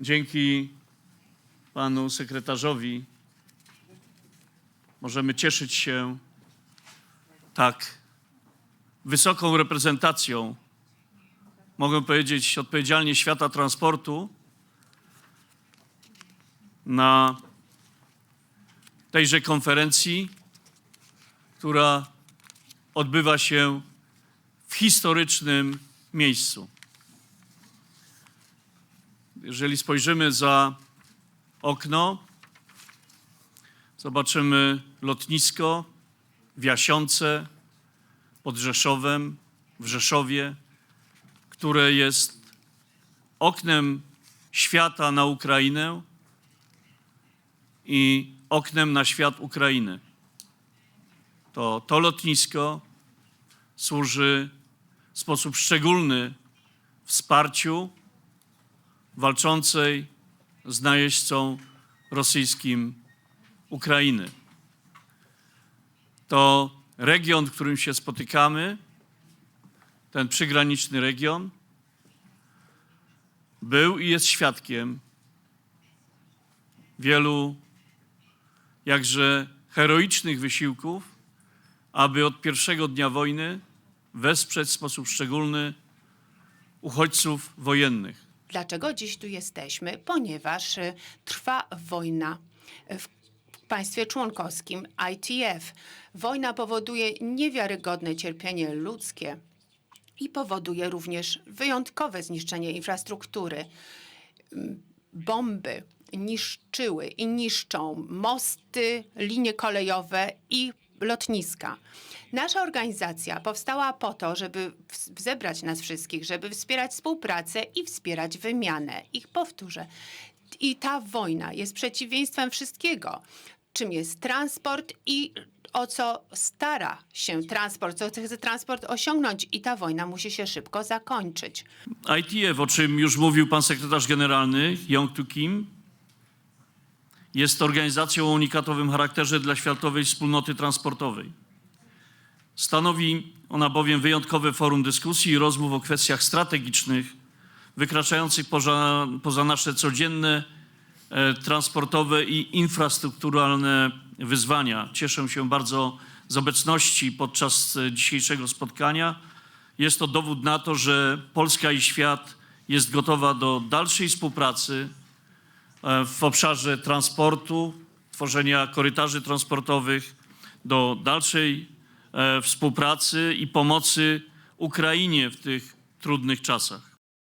dzięki panu sekretarzowi możemy cieszyć się tak wysoką reprezentacją, mogę powiedzieć odpowiedzialnie świata transportu na tejże konferencji, która odbywa się w historycznym miejscu. Jeżeli spojrzymy za okno, zobaczymy lotnisko w Jasiące, pod Rzeszowem, w Rzeszowie, które jest oknem świata na Ukrainę i oknem na świat Ukrainy. To, to lotnisko służy w sposób szczególny wsparciu walczącej z najeźdźcą rosyjskim Ukrainy. To region, w którym się spotykamy, ten przygraniczny region, był i jest świadkiem wielu jakże heroicznych wysiłków, aby od pierwszego dnia wojny wesprzeć w sposób szczególny uchodźców wojennych. Dlaczego dziś tu jesteśmy? Ponieważ y, trwa wojna w państwie członkowskim ITF. Wojna powoduje niewiarygodne cierpienie ludzkie i powoduje również wyjątkowe zniszczenie infrastruktury. Bomby niszczyły i niszczą mosty, linie kolejowe i lotniska. Nasza organizacja powstała po to, żeby zebrać nas wszystkich, żeby wspierać współpracę i wspierać wymianę. Ich powtórzę. I ta wojna jest przeciwieństwem wszystkiego, czym jest transport i o co stara się transport, co chce transport osiągnąć. I ta wojna musi się szybko zakończyć. ITF, o czym już mówił pan sekretarz generalny Yong Tu Kim, jest organizacją o unikatowym charakterze dla światowej wspólnoty transportowej. Stanowi ona bowiem wyjątkowe forum dyskusji i rozmów o kwestiach strategicznych, wykraczających poza, poza nasze codzienne e, transportowe i infrastrukturalne wyzwania. Cieszę się bardzo z obecności podczas e, dzisiejszego spotkania. Jest to dowód na to, że Polska i świat jest gotowa do dalszej współpracy w obszarze transportu, tworzenia korytarzy transportowych, do dalszej e, współpracy i pomocy Ukrainie w tych trudnych czasach.